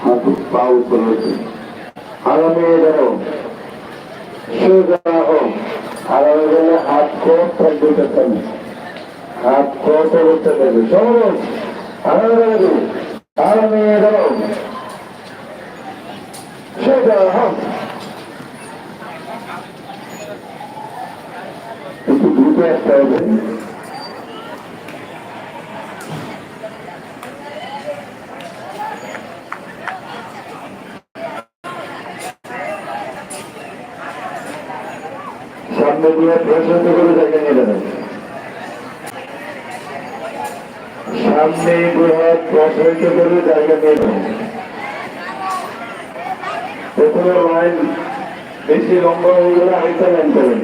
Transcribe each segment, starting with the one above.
হাত পা উপরে ওঠে আরামে যেন সোজা হোক, আরামে গেলে হাত কোপ থাকবে যেন একটু দিয়ে প্রশস্ত করে জায়গা নিয়ে যাবেন সামনে হাত প্রসারিত করে জায়গা নিয়ে নেবেন প্রথমে লাইন বেশি লম্বা হয়ে গেলে আরেকটা লাইন করেন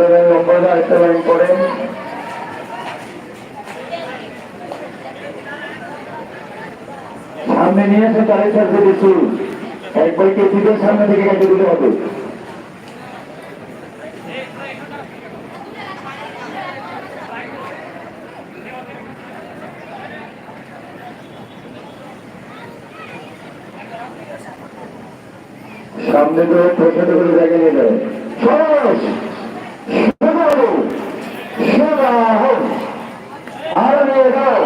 লাইন লম্বা আরেকটা লাইন সামনে নিয়ে এসে তাদের সাথে দিচ্ছি। একবার কে দিবেন সামনে থেকে কেটে দিতে হবে। সামনে তো প্রসাদ করে জায়গা নিয়ে যাবে সোজা হোক সোজা হোক আর নিয়ে যাও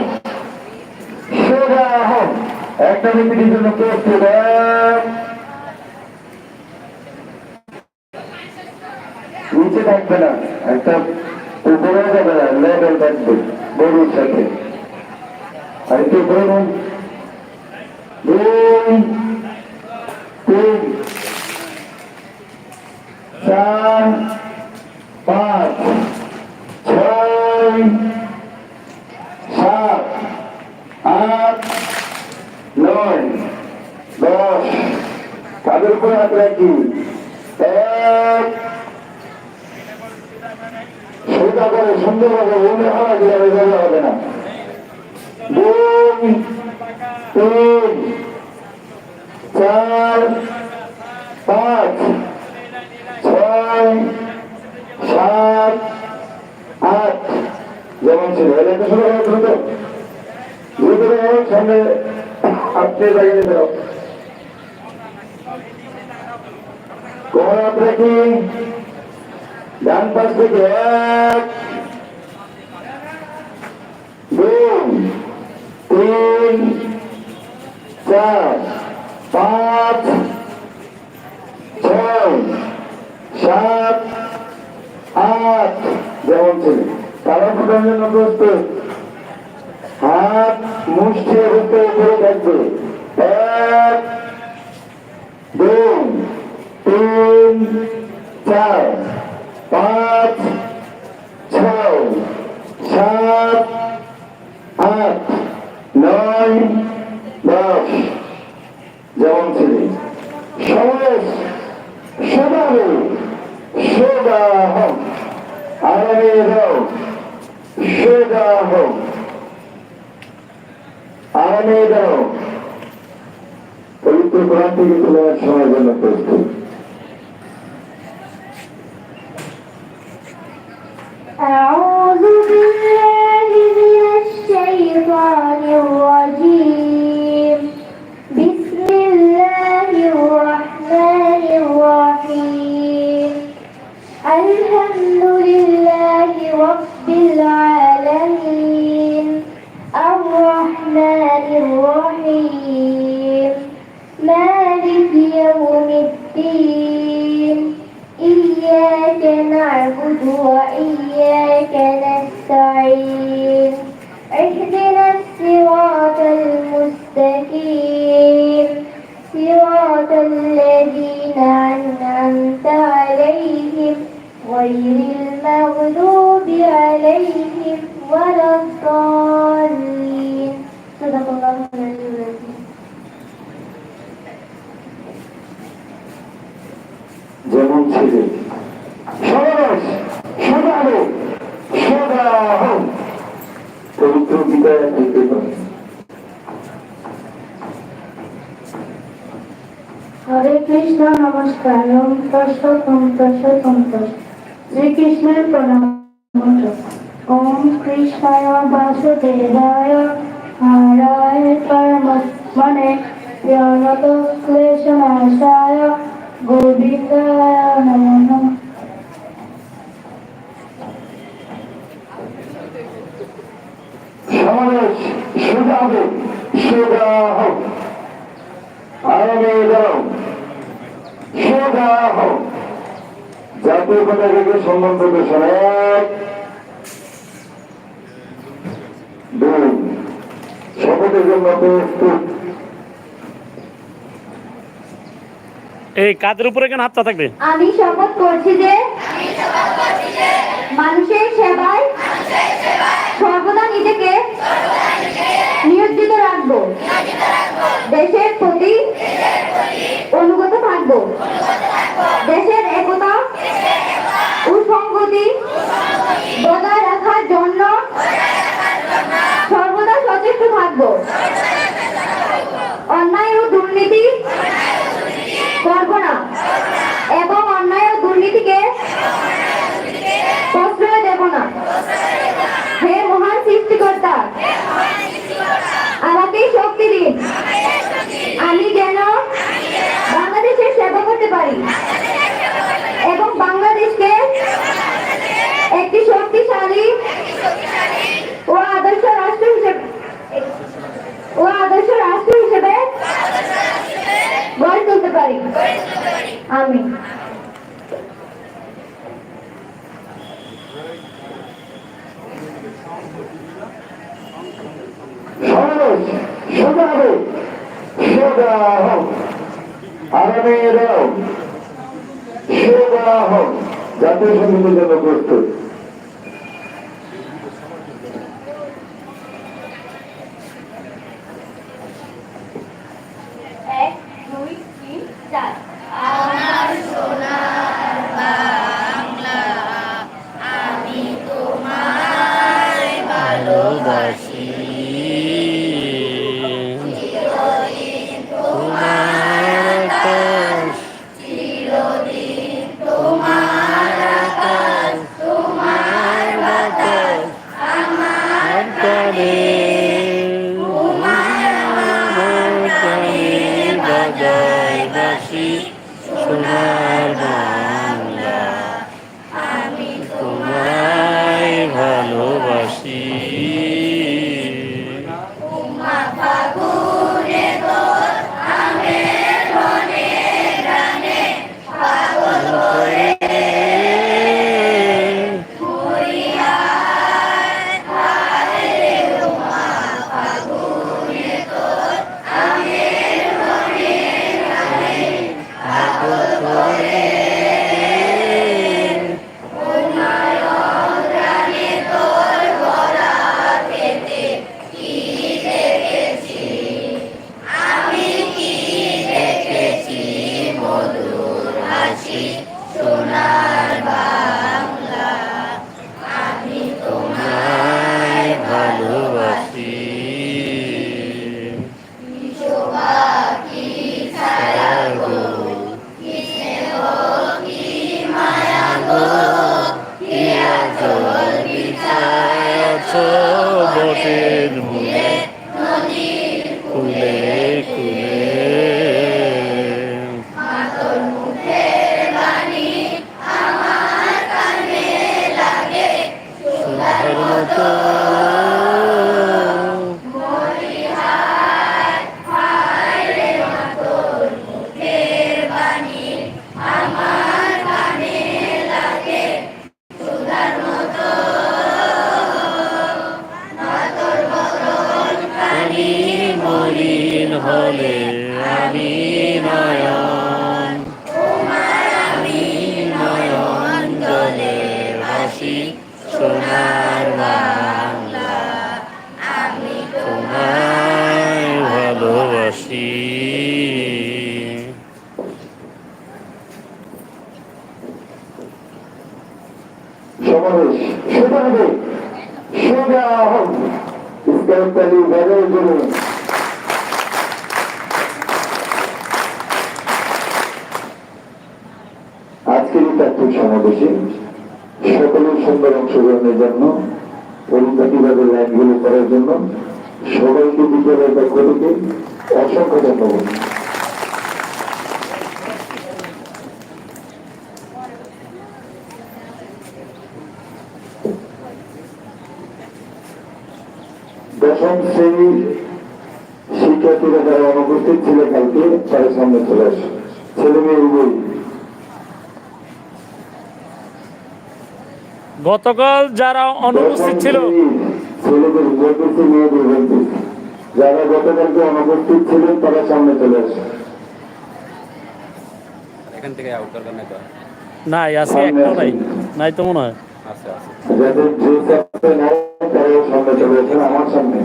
সোজা হোক একটা মিনিটের জন্য প্রস্তুত এক। নিচে থাকবে না একটা উপরে যাবে না লেভেল থাকবে গরুর সাথে আর একটু উপরে নেন দুই তিন চার পাঁচ ছয় সাত আট নয়, দশ, কাদের উপরে হাত রাখি? এক সোজা করে সুন্দরভাবে মনে হয় যে আমি বলা হবে না। দুই, তিন, চার, পাঁচ, ছয়, সাত, আট। যেমন ছিল। এলাকা শুরু হয়ে দ্রুত দ্রুত সামনে আপনি নিতে হোক কোমর রাখি। ডান পাশ থেকে এক, দুই, তিন, চার, পাঁচ, ছয়, সাত, আট। যেমন ছিল। কারণ ফুটানোর জন্য প্রস্তুত হাত মুষ্টি হতে উপরে থাকবে। এক দুই তিন চার পাঁচ কোরআন থেকে তোমার সময়ের জন্য প্রস্তুত أعوذ بالله من الشيطان الرجيم أنعمت عليهم غير المغضوب عليهم ولا الضالين. صدق الله العظيم যেমন ছিলেন সমাবেশ পবিত্র বিদায় দিতে পারেন হরে কৃষ্ণ, নমস্কার, ওম তৎসৎ ওম তৎসৎ ওম তৎসৎ শ্রীকৃষ্ণের প্রণাম। মন্ত্র ওম কৃষ্ণায় বাসুদেবায় হরায় পরমাত্মনে প্রণত ক্লেশনাশায় গোবিন্দায় নমো নমঃ সমাবেশ সোজা হবে সোজা হোক আগামী দাও সোজা হোক জাতীয় পতাকাকে সম্মান প্রদর্শন এক দুই শপথের জন্য প্রস্তুত। এই কাদের উপরে কেন হাতটা থাকবে? আমি শপথ করছি যে মানুষের সেবায় সর্বদা নিজেকে নিয়োজিত রাখব। দেশের প্রতি অনুগত থাকব। দেশের একতা ও সংগতি আমি জাতীয় সঙ্গীতের জন্য প্রস্তুত এক দুই তিন চার ভালোবাসি সোনার বিছায়াছ ভালোবাসি সমাবেশ আজকের এই তাত্ত্বিক সমাবেশে সকলের সুন্দর অংশগ্রহণের জন্য, পরিপাটিভাবে লাইনগুলো করার জন্য, সবাইকে বিদ্যালয়ের পক্ষ থেকে অসংখ্য ধন্যবাদ দশম শ্রেণির শিক্ষার্থীরা যারা অনুপস্থিত ছিল কালকে তারা সামনে চলে আসে। ছেলে মেয়ে উভয় গতকাল যারা অনুপস্থিত ছিল ছেলেদের মেয়েদের যারা গতকালকে অনুপস্থিত ছিলেন তারা সামনে চলে আসে এখান থেকে আউট দরকার নাই তো? নাই আছে নাই। নাই তো মনে হয়। আছে আছে। যাদের ড্রেস আছে নাই তারাও সামনে চলে আসেন আমার সামনে।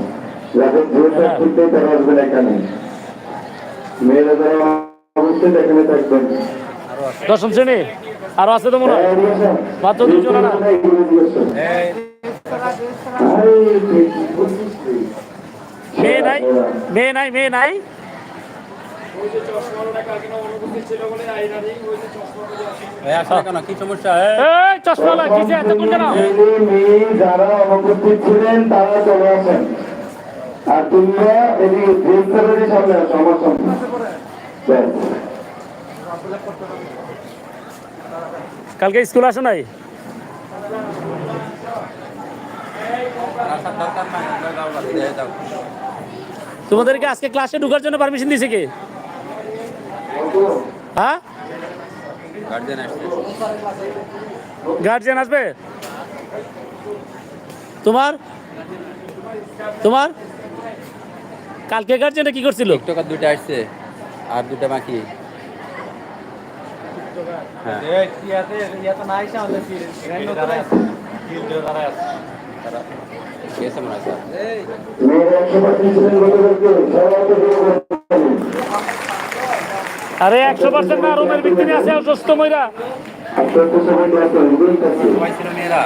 যাদের ড্রেস আছে তারা আসবেন এখানে। মেয়েরা যারা অবশ্যই এখানে থাকবেন। দশম শ্রেণি? আরও আছে তো মনে হয়? মাত্র দুজন না? মেয়ে নাই মেয়ে নাই মেয়ে নাই। যারা অনুপস্থিত ছিলেন তারা চলে আসেন। আর তোমরা এদিকে সামনে আসো আমার সামনে। কালকে স্কুল আসো নাই? তোমাদেরকে আজকে ক্লাসে ঢোকার জন্য পারমিশন দিয়েছে কে? হ্যাঁ? গার্জেন গার্জিয়ান আসবে? তোমার? তোমার? কালকে গার্জিয়ানে কি করছিল? টিকটকার দুইটা আসছে আর দুটা বাকি। হ্যাঁ। তারা আরে একশো পার্সেন্ট না রুমের ভিতরে আছে অসুস্থ মহিলা। মেয়েরা